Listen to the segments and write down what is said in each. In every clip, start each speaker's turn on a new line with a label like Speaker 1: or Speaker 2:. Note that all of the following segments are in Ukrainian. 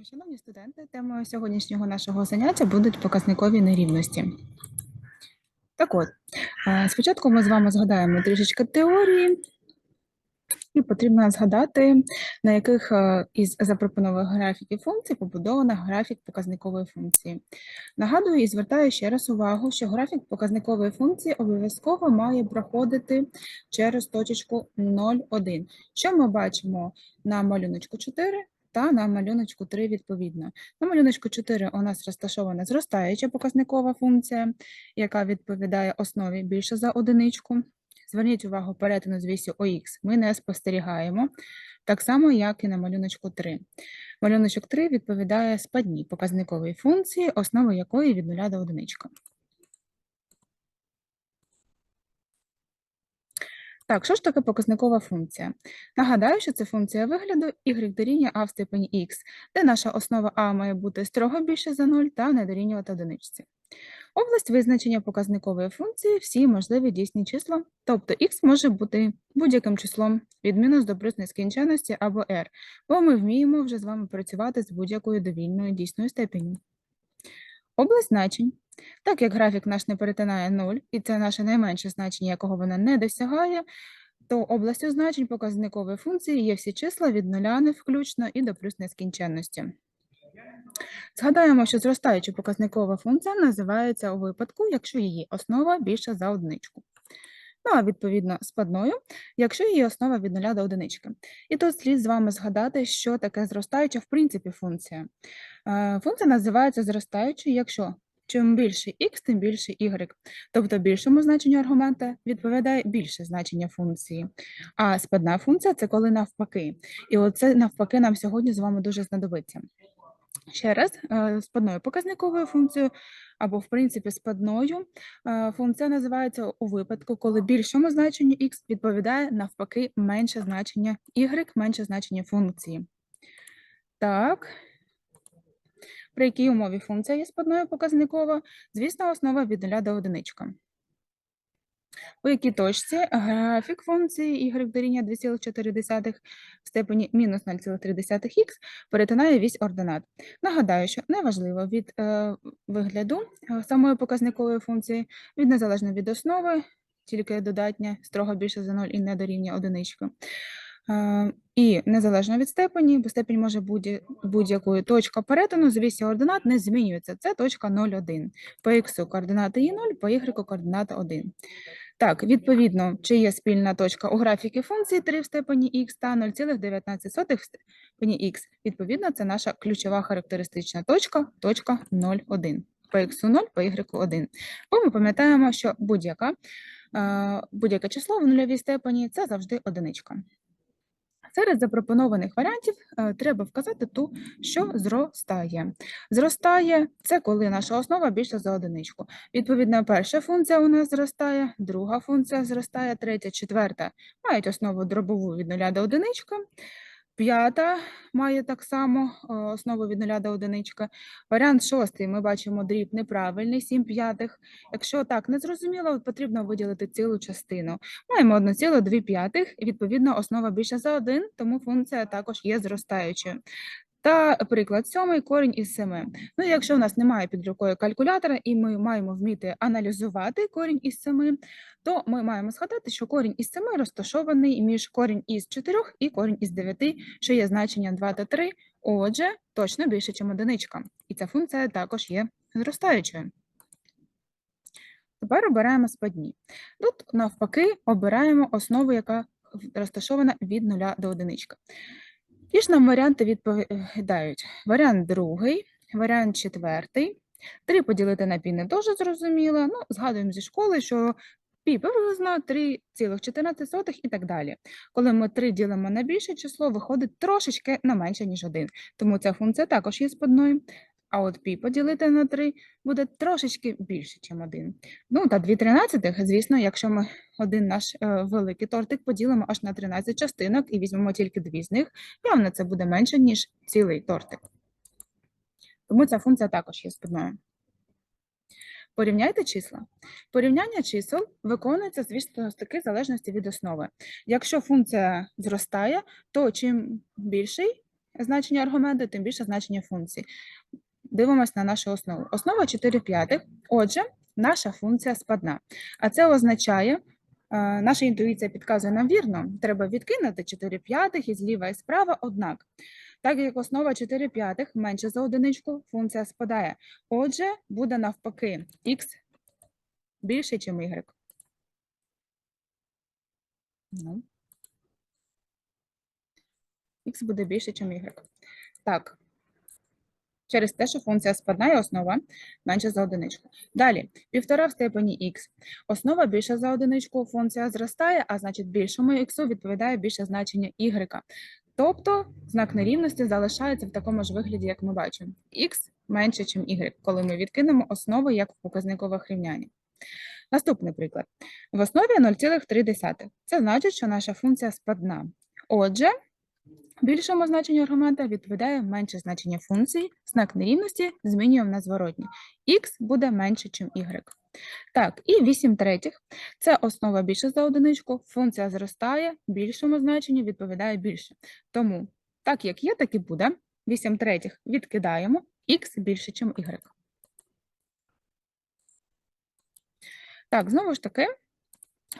Speaker 1: Шановні студенти, темою сьогоднішнього нашого заняття будуть показникові нерівності. Так от, е, спочатку ми з вами згадаємо трішечки теорії, і потрібно згадати, на яких е, із запропонованих графіків функцій побудовано графік показникової функції. Нагадую і звертаю ще раз увагу, що графік показникової функції обов'язково має проходити через точечку 0,1. Що ми бачимо на малюночку 4 та на малюночку 3 відповідно. На малюночку 4 у нас розташована зростаюча показникова функція, яка відповідає основі більше за одиничку. Зверніть увагу, перетину з вісю ОХ ми не спостерігаємо, так само, як і на малюночку 3. Малюночок 3 відповідає спадній показниковій функції, основа якої від 0 до 1. Так, що ж таке показникова функція? Нагадаю, що це функція вигляду y дорівнює а в степені x, де наша основа а має бути строго більше за 0 та не дорівнювати одиничці. Область визначення показникової функції всі можливі дійсні числа, тобто x може бути будь-яким числом від мінус до плюс нескінченності або r, бо ми вміємо вже з вами працювати з будь-якою довільною дійсною степенью. Область значень. Так як графік наш не перетинає 0, і це наше найменше значення, якого вона не досягає, то областю значень показникової функції є всі числа від нуля не включно і до плюс нескінченності. Згадаємо, що зростаюча показникова функція називається у випадку, якщо її основа більша за одиничку. Ну, а відповідно спадною, якщо її основа від 0 до одинички. І тут слід з вами згадати, що таке зростаюча в принципі функція. Е, Функція називається зростаючою, якщо чим більше x, тим більше y. Тобто більшому значенню аргумента відповідає більше значення функції. А спадна функція це коли навпаки. І оце навпаки нам сьогодні з вами дуже знадобиться. Ще раз, е, спадною показниковою функцією, або, в принципі, спадною е, функція називається у випадку, коли більшому значенню x відповідає навпаки менше значення y, менше значення функції. Так. При якій умові функція є спадною показникова? Звісно, основа від 0 до 1. У якій точці графік функції y дорівнює 2,4 в степені мінус 0,3х перетинає вісь ординат. Нагадаю, що неважливо від е, вигляду е, самої показникової функції, від незалежно від основи, тільки додатня, строго більше за 0 і не дорівнює одинички. Е, і незалежно від степені, бо степень може бути будь-якою точка перетину з вісі ординат не змінюється. Це точка 0,1. По х координати є 0, по y координата 1. Так, відповідно, чи є спільна точка у графіки функції 3 в степені х та 0,19 в степені х. Відповідно, це наша ключова характеристична точка, точка 0,1. По х 0, по y 1. Бо ми пам'ятаємо, що будь-яке будь число в нульовій степені це завжди одиничка. Серед запропонованих варіантів е, треба вказати ту, що зростає. Зростає це коли наша основа більша за одиничку. Відповідно, перша функція у нас зростає, друга функція зростає, третя, четверта мають основу дробову від 0 до одинички. П'ята має так само основу від 0 до одинички. Варіант шостий ми бачимо дріб неправильний, 7 п'ятих. Якщо так не зрозуміло, потрібно виділити цілу частину. Маємо 1,2 п'ятих, і відповідно основа більша за 1, тому функція також є зростаючою. Та приклад сьомий корінь із 7. Ну, якщо в нас немає під рукою калькулятора, і ми маємо вміти аналізувати корінь із 7, то ми маємо згадати, що корінь із 7 розташований між корінь із 4 і корінь із 9, що є значення 2 та 3, отже, точно більше, ніж одиничка. І ця функція також є зростаючою. Тепер обираємо спадні. Тут, навпаки, обираємо основу, яка розташована від 0 до 1. Ті ж нам варіанти відповідають. Варіант другий, варіант четвертий. Три поділити на пі не дуже зрозуміло. Ну, згадуємо зі школи, що пі приблизно 3,14 і так далі. Коли ми 3 ділимо на більше число, виходить трошечки на менше, ніж 1. Тому ця функція також є спадною. А от пі поділити на 3 буде трошечки більше, ніж 1. Ну, та 2 тринадцятих, звісно, якщо ми один наш е, великий тортик поділимо аж на 13 частинок і візьмемо тільки дві з них, явно це буде менше, ніж цілий тортик. Тому ця функція також є спільною. Порівняйте числа. Порівняння чисел виконується, звісно, з таки залежності від основи. Якщо функція зростає, то чим більший значення аргументу, тим більше значення функції. Дивимось на нашу основу. Основа 4 п'ятих. Отже, наша функція спадна. А це означає, е, наша інтуїція підказує нам вірно, треба відкинути 4 п'ятих і зліва і справа, однак. Так як основа 4 п'ятих менше за одиничку, функція спадає. Отже, буде навпаки х більше, ніж y. Ну. Х буде більше, ніж y. Так. Через те, що функція спадна і основа менше за одиничку. Далі, півтора в степені х. Основа більша за одиничку, функція зростає, а значить більшому х відповідає більше значення y. Тобто знак нерівності залишається в такому ж вигляді, як ми бачимо. х менше, ніж y, коли ми відкинемо основи як в показникових рівняннях. Наступний приклад. В основі 0,3. Це значить, що наша функція спадна. Отже, більшому значенню аргумента відповідає менше значення функції, знак нерівності змінюємо на зворотній. х буде менше, ніж y. Так, і 8 третіх – це основа більше за одиничку, функція зростає, більшому значенню відповідає більше. Тому, так як є, так і буде. 8 третіх відкидаємо, х більше, ніж y. Так, знову ж таки,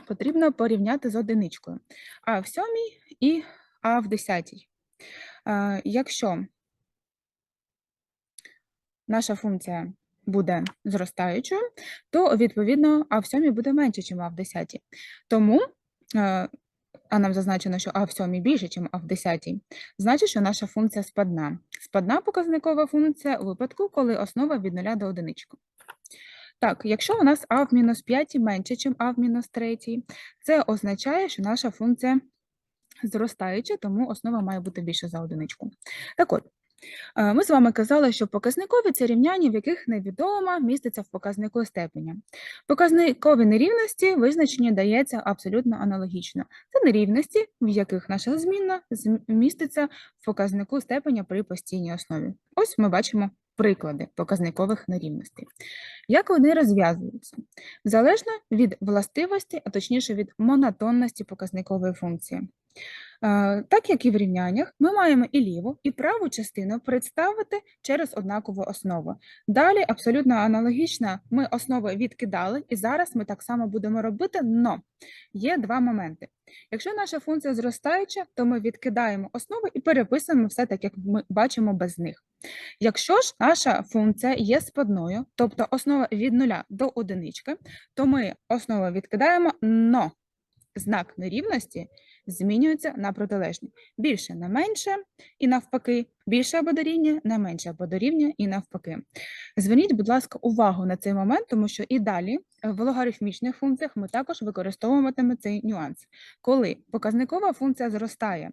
Speaker 1: потрібно порівняти з одиничкою. А в сьомій і А в десятій. Е, Якщо наша функція буде зростаючою, то, відповідно, А в сьомій буде менше, ніж А в десятій. Тому, е, а нам зазначено, що А в сьомій більше, ніж А в десятій, значить, що наша функція спадна. Спадна показникова функція у випадку, коли основа від 0 до одинички. Так, якщо у нас а в мінус 5 менше, ніж а в мінус 3, це означає, що наша функція зростаюча, тому основа має бути більше за одиничку. Так от, е, ми з вами казали, що показникові це рівняння, в яких невідома міститься в показнику степеня. Показникові нерівності визначення дається абсолютно аналогічно. Це нерівності, в яких наша змінна міститься в показнику степеня при постійній основі. Ось ми бачимо приклади показникових нерівностей. Як вони розв'язуються? Залежно від властивості, а точніше від монотонності показникової функції. Е, Так як і в рівняннях, ми маємо і ліву, і праву частину представити через однакову основу. Далі абсолютно аналогічно ми основи відкидали, і зараз ми так само будемо робити, но є два моменти. Якщо наша функція зростаюча, то ми відкидаємо основи і переписуємо все так, як ми бачимо без них. Якщо ж наша функція є спадною, тобто основа від нуля до одинички, то ми основу відкидаємо, но знак нерівності змінюється на протилежні. Більше на менше і навпаки, більше або дорівнює на менше або дорівнює і навпаки. Зверніть, будь ласка, увагу на цей момент, тому що і далі в логарифмічних функціях ми також використовуватимемо цей нюанс. Коли показникова функція зростає,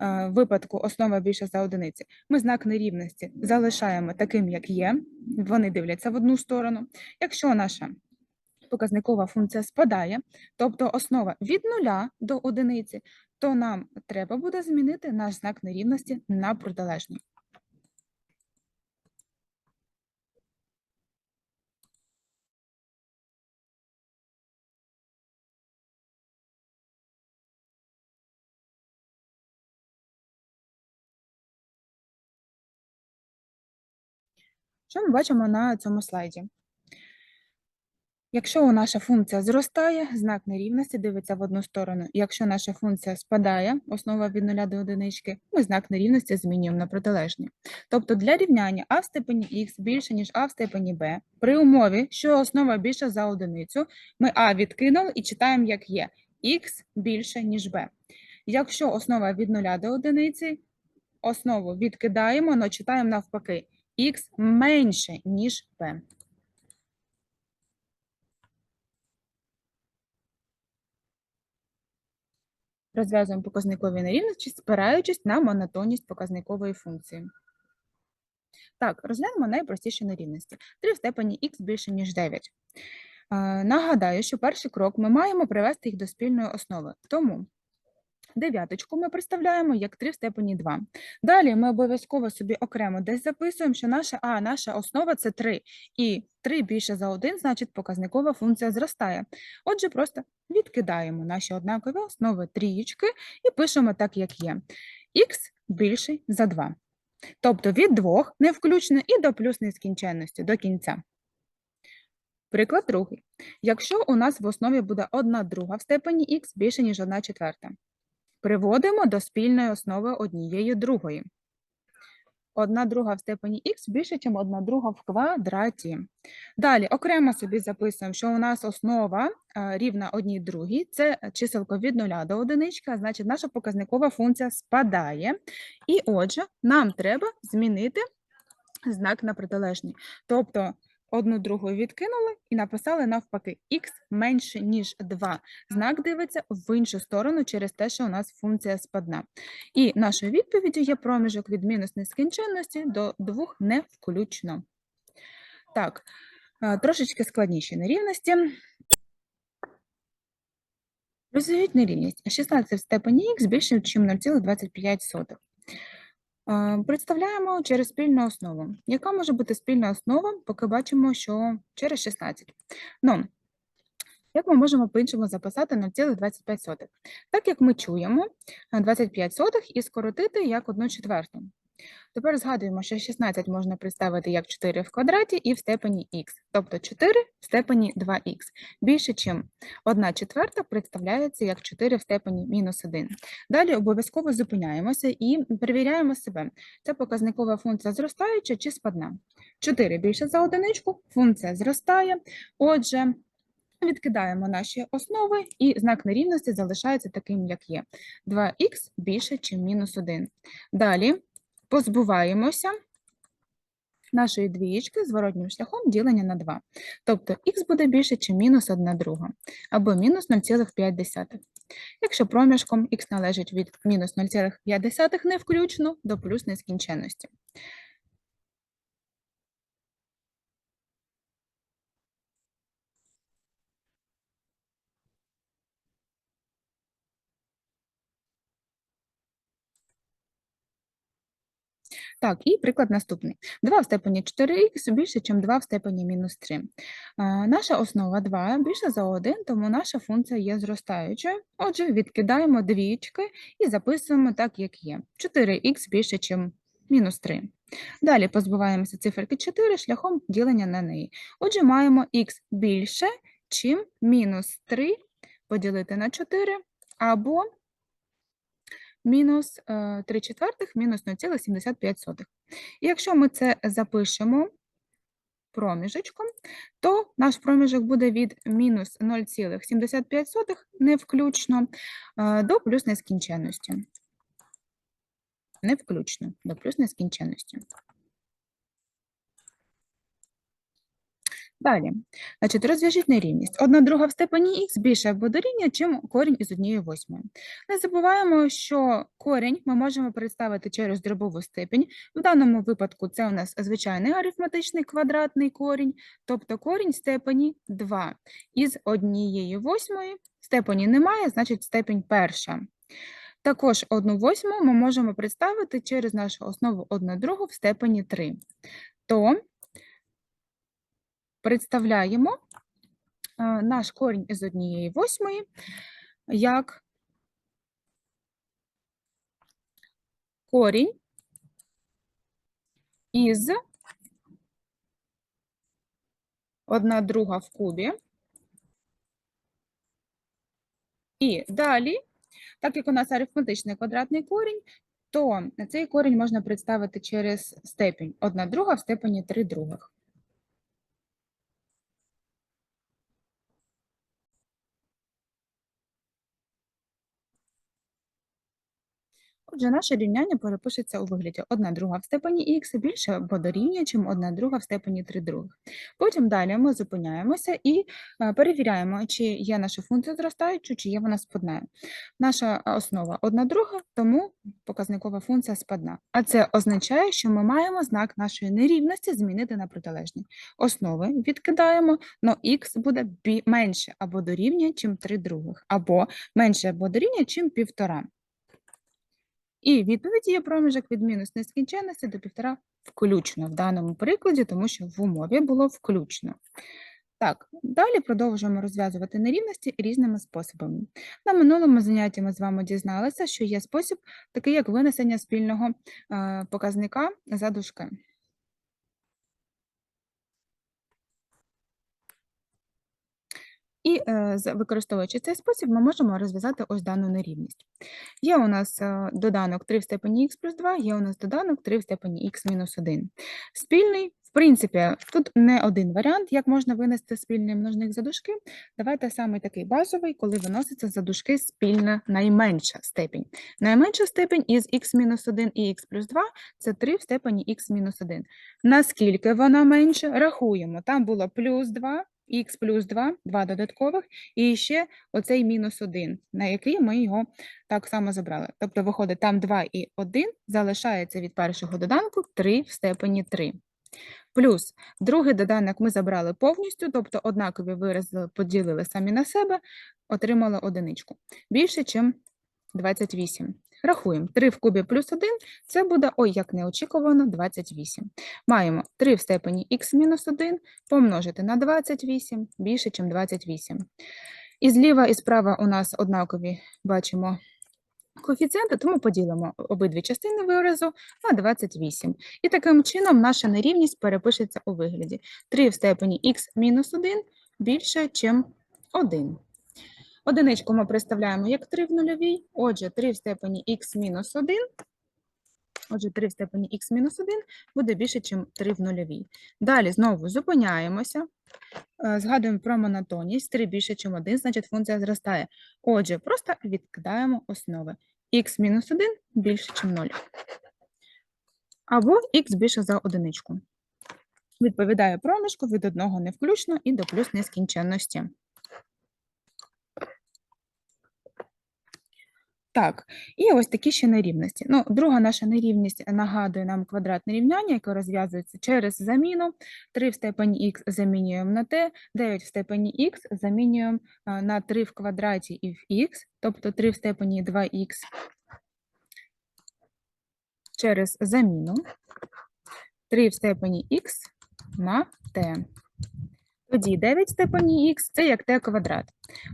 Speaker 1: е, в випадку основа більше за одиниці, ми знак нерівності залишаємо таким, як є, вони дивляться в одну сторону. Якщо наша показникова функція спадає, тобто основа від нуля до одиниці, то нам треба буде змінити наш знак нерівності на протилежний. Що ми бачимо на цьому слайді? Якщо наша функція зростає, знак нерівності дивиться в одну сторону. Якщо наша функція спадає, основа від 0 до одинички, ми знак нерівності змінюємо на протилежний. Тобто для рівняння а в степені х більше, ніж а в степені b, при умові, що основа більша за одиницю, ми а відкинули і читаємо, як є, х більше, ніж b. Якщо основа від 0 до одиниці, основу відкидаємо, але читаємо навпаки, х менше, ніж b. Розв'язуємо показникові нерівності, спираючись на монотонність показникової функції. Так, розглянемо найпростіші нерівності. 3 в степені х більше, ніж 9. Е, Нагадаю, що перший крок ми маємо привести їх до спільної основи. Тому дев'яточку ми представляємо як 3 в степені 2. Далі ми обов'язково собі окремо десь записуємо, що наша а, наша основа це 3. І 3 більше за 1, значить показникова функція зростає. Отже, просто відкидаємо наші однакові основи трієчки і пишемо так, як є. х більший за 2. Тобто від 2 не включно і до плюс нескінченності, до кінця. Приклад другий. Якщо у нас в основі буде 1 друга в степені х більше, ніж 1 четверта, приводимо до спільної основи однієї другої. 1 друга в степені х більше, ніж 1 друга в квадраті. Далі окремо собі записуємо, що у нас основа е, рівна 1 другій. Це чиселко від 0 до 1, значить наша показникова функція спадає. І отже, нам треба змінити знак на протилежний. Тобто одну другу відкинули і написали навпаки х менше, ніж 2. Знак дивиться в іншу сторону через те, що у нас функція спадна. І нашою відповіддю є проміжок від мінус нескінченності до 2 не включно. Так, е, трошечки складніші нерівності. Розв'яжіть нерівність. 16 в степені х більше, ніж 0,25. Е, Представляємо через спільну основу. Яка може бути спільна основа, поки бачимо, що через 16. Ну, як ми можемо по-іншому записати 0,25? Так як ми чуємо, е, 25 сотих і скоротити як 1 четверту. Тепер згадуємо, що 16 можна представити як 4 в квадраті і в степені х, тобто 4 в степені 2х. Більше, ніж 1 четверта представляється як 4 в степені мінус 1. Далі обов'язково зупиняємося і перевіряємо себе. Це показникова функція зростаюча чи спадна. 4 більше за одиничку, функція зростає. Отже, відкидаємо наші основи, і знак нерівності залишається таким, як є. 2х більше, ніж мінус 1. Далі позбуваємося нашої двієчки зворотнім шляхом ділення на 2. Тобто х буде більше, чи мінус 1 друга, або мінус 0,5. Якщо проміжком х належить від мінус 0,5 не включно до плюс нескінченності. Так, і приклад наступний. 2 в степені 4х більше, ніж 2 в степені мінус 3. Наша основа 2 більше за 1, тому наша функція є зростаючою. Отже, відкидаємо двічки і записуємо так, як є. 4х більше, ніж мінус 3. Далі позбуваємося циферки 4 шляхом ділення на неї. Отже, маємо х більше, чим мінус 3 поділити на 4, або мінус 3 четвертих мінус 0,75. І якщо ми це запишемо проміжечком, то наш проміжок буде від мінус 0,75 не включно е, до плюс нескінченності. Не включно до плюс нескінченності. Далі, значить, розв'яжіть нерівність. Одна друга в степені х більше або дорівнює, чим корінь із однієї восьмої. Не забуваємо, що корінь ми можемо представити через дробову степінь. В даному випадку це у нас звичайний арифметичний квадратний корінь, тобто корінь степені 2. Із однієї восьмої степені немає, значить степень перша. Також одну восьму ми можемо представити через нашу основу 1 другу в степені 3. То представляємо е, наш корінь із однієї восьмої як корінь із 1 друга в кубі. І далі, так як у нас арифметичний квадратний корінь, то цей корінь можна представити через степінь 1 друга в степені 3 других. Отже, наше рівняння перепишеться у вигляді 1 друга в степені х більше або дорівнює, чим 1 друга в степені 3 других. Потім далі ми зупиняємося і е, перевіряємо, чи є наша функція зростаючою, чи є вона спадною. Наша е, основа 1 друга, тому показникова функція спадна. А це означає, що ми маємо знак нашої нерівності змінити на протилежний. Основи відкидаємо, але х буде менше або дорівнює, чим 3 других, або менше або дорівнює, чим півтора. І відповідь є проміжок від мінус нескінченності до півтора включно в даному прикладі, тому що в умові було включно. Так, далі продовжуємо розв'язувати нерівності різними способами. На минулому занятті ми з вами дізналися, що є спосіб, такий як винесення спільного е, показника за дужки. І е, використовуючи цей спосіб, ми можемо розв'язати ось дану нерівність. Є у нас е, доданок 3 в степені х плюс 2, є у нас доданок 3 в степені х мінус 1. Спільний, в принципі, тут не один варіант, як можна винести спільний множник за дужки. Давайте саме такий базовий, коли виноситься за дужки спільна найменша степінь. Найменша степень із х мінус 1 і х плюс 2 – це 3 в степені х мінус 1. Наскільки вона менше? Рахуємо. Там було плюс 2, х плюс 2, 2 додаткових, і ще оцей мінус 1, на який ми його так само забрали. Тобто, виходить, там 2 і 1 залишається від першого доданку 3 в степені 3. Плюс другий доданок ми забрали повністю, тобто однакові вирази поділили самі на себе, отримали одиничку. Більше, ніж 28. Рахуємо. 3 в кубі плюс 1 – це буде, ой, як неочікувано, 28. Маємо 3 в степені х мінус 1 помножити на 28, більше, ніж 28. І зліва, і справа у нас однакові, бачимо, коефіцієнти, тому поділимо обидві частини виразу на 28. І таким чином наша нерівність перепишеться у вигляді 3 в степені х мінус 1 більше, ніж 1. Одиничку ми представляємо як 3 в нульовій, отже, 3 в степені х мінус 1, отже, 3 в степені х мінус 1 буде більше, ніж 3 в нульовій. Далі знову зупиняємося, е, згадуємо про монотонність, 3 більше, ніж 1, значить функція зростає. Отже, просто відкидаємо основи. х мінус 1 більше, ніж 0. Або х більше за одиничку. Відповідає проміжку від одного не включно і до плюс нескінченності. Так, і ось такі ще нерівності. Ну, друга наша нерівність нагадує нам квадратне рівняння, яке розв'язується через заміну. 3 в степені х замінюємо на t, 9 в степені х замінюємо на 3 в квадраті і в х, тобто 3 в степені 2х через заміну. 3 в степені х на t. Тоді 9 в степені х – це як t квадрат.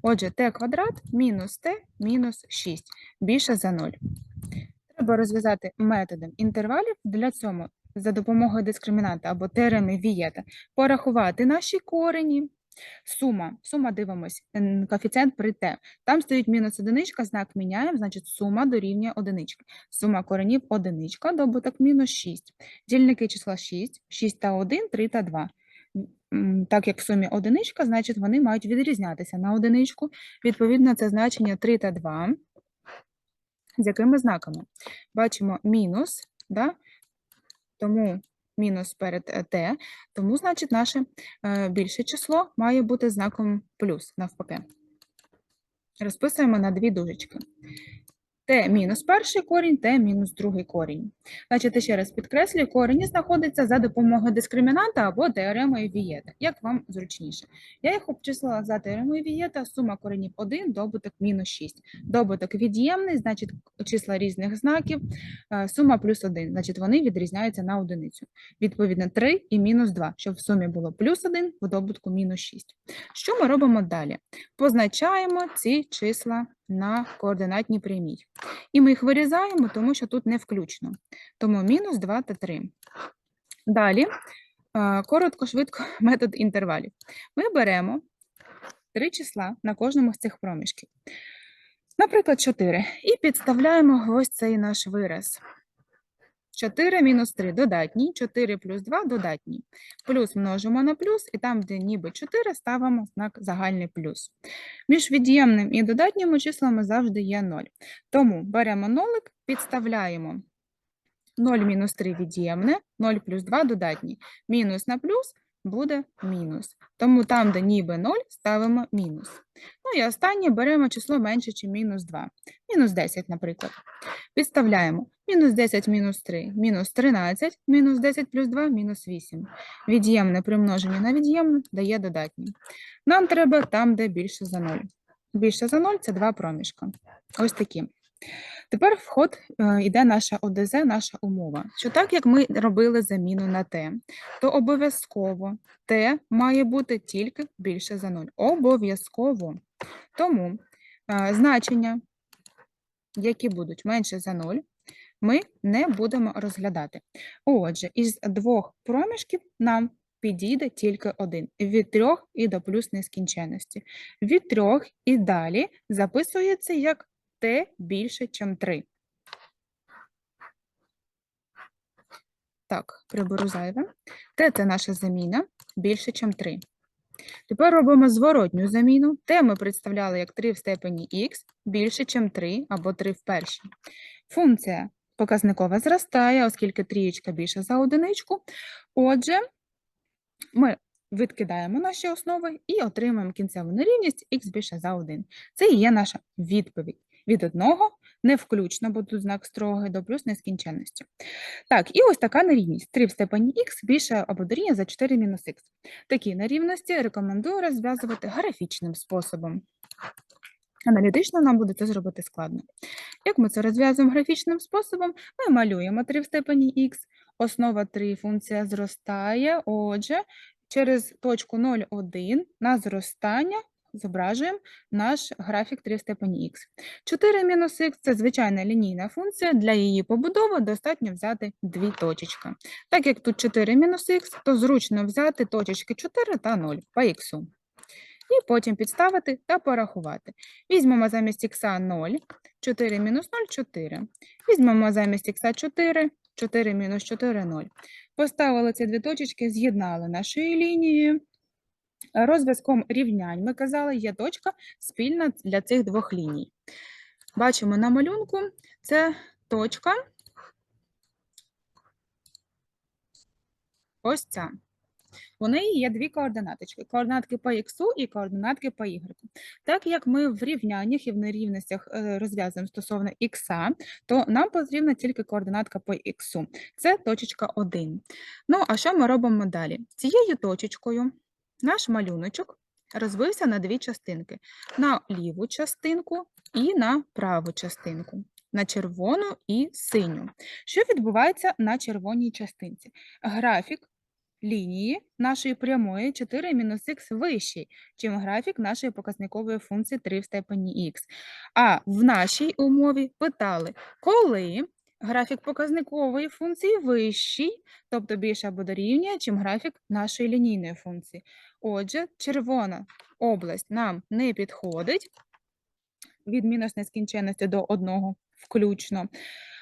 Speaker 1: Отже, t квадрат мінус t мінус 6 більше за 0. Треба розв'язати методом інтервалів. Для цього за допомогою дискримінанта або теореми Вієта порахувати наші корені. Сума. Сума дивимось, коефіцієнт при t. Там стоїть мінус одиничка, знак міняємо, значить сума дорівнює одинички. Сума коренів одиничка, добуток мінус 6. Дільники числа 6, 6 та 1, 3 та 2. Так як в сумі одиничка, значить вони мають відрізнятися на одиничку. Відповідно, це значення 3 та 2. З якими знаками? Бачимо мінус, да? тому мінус перед е, t, тому, значить, наше е, більше число має бути знаком плюс, навпаки. Розписуємо на дві дужечки. T мінус перший корінь, t мінус другий корінь. Значить, ще раз підкреслюю, корені знаходяться за допомогою дискримінанта або теоремою Вієта, як вам зручніше. Я їх обчислила за теоремою Вієта, сума коренів 1, добуток мінус 6. Добуток від'ємний, значить числа різних знаків, е, сума плюс 1, значить вони відрізняються на одиницю. Відповідно 3 і мінус 2, щоб в сумі було плюс 1, в добутку мінус 6. Що ми робимо далі? Позначаємо ці числа на координатній прямій. І ми їх вирізаємо, тому що тут не включно. Тому мінус 2 та 3. Далі, е, коротко, швидко, метод інтервалів. Ми беремо три числа на кожному з цих проміжків. Наприклад, 4. І підставляємо ось цей наш вираз. 4 мінус 3 додатній, 4 плюс 2 додатній. Плюс множимо на плюс, і там, де ніби 4, ставимо знак загальний плюс. Між від'ємним і додатніми числами завжди є 0. Тому беремо нолик, підставляємо 0 мінус 3 від'ємне, 0 плюс 2 додатній. Мінус на плюс буде мінус. Тому там, де ніби 0, ставимо мінус. Ну і останнє беремо число менше, чи мінус 2. Мінус 10, наприклад. Підставляємо мінус 10 мінус 3, мінус 13, мінус 10 плюс 2, мінус 8. Від'ємне при множенні на від'ємне дає додатнє. Нам треба там, де більше за 0. Більше за 0 – це два проміжка. Ось такі. Тепер в ход е, йде наша ОДЗ, наша умова. Що так як ми робили заміну на Т, то обов'язково Т має бути тільки більше за 0. Обов'язково. Тому е, значення, які будуть менше за 0, ми не будемо розглядати. Отже, із двох проміжків нам підійде тільки один. Від трьох і до плюс нескінченності. Від трьох і далі записується як t більше, ніж 3. Так, приберу зайве. T – це наша заміна більше, ніж 3. Тепер робимо зворотню заміну. T ми представляли як 3 в степені х більше, ніж 3 або 3 в першій. Функція показникова зростає, оскільки трієчка більше за одиничку. Отже, ми відкидаємо наші основи і отримаємо кінцеву нерівність х більше за 1. Це і є наша відповідь. Від одного не включно, бо тут знак строгий, до плюс нескінченності. Так, і ось така нерівність. 3 в степені х більше або за 4 мінус х. Такі нерівності рекомендую розв'язувати графічним способом. Аналітично нам буде це зробити складно. Як ми це розв'язуємо графічним способом, ми малюємо 3 в степені х, основа 3 функція зростає, отже, через точку 0,1 на зростання зображуємо наш графік 3 в степені х. 4 мінус х – це звичайна лінійна функція, для її побудови достатньо взяти дві точечки. Так як тут 4 мінус х, то зручно взяти точечки 4 та 0 по х. І потім підставити та порахувати. Візьмемо замість х 0, 4 мінус 0 – 4. Візьмемо замість х 4, 4 мінус 4 – 0. Поставили ці дві точечки, з'єднали нашою лінією. Розв'язком рівнянь, ми казали, є точка спільна для цих двох ліній. Бачимо на малюнку, це точка ось ця. У неї є дві координаточки: координатки по х і координатки по y. Так як ми в рівняннях і в нерівностях е, розв'язуємо стосовно х, то нам потрібна тільки координатка по х. Це точечка 1. Ну, а що ми робимо далі? Цією точечкою наш малюночок розбився на дві частинки: на ліву частинку і на праву частинку. На червону і синю. Що відбувається на червоній частинці? Графік лінії нашої прямої 4 мінус х вищий, чим графік нашої показникової функції 3 в степені х. А в нашій умові питали, коли графік показникової функції вищий, тобто більше або дорівнює, чим графік нашої лінійної функції. Отже, червона область нам не підходить від мінус нескінченності до 1 включно.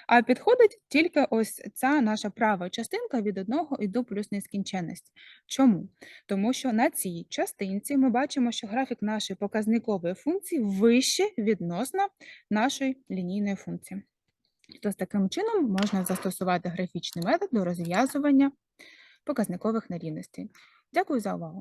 Speaker 1: А підходить тільки ось ця наша права частинка від 1 і до плюс нескінченності. Чому? Тому що на цій частинці ми бачимо, що графік нашої показникової функції вище відносно нашої лінійної функції. То з таким чином можна застосувати графічний метод до розв'язування показникових нерівностей. Дякую за увагу!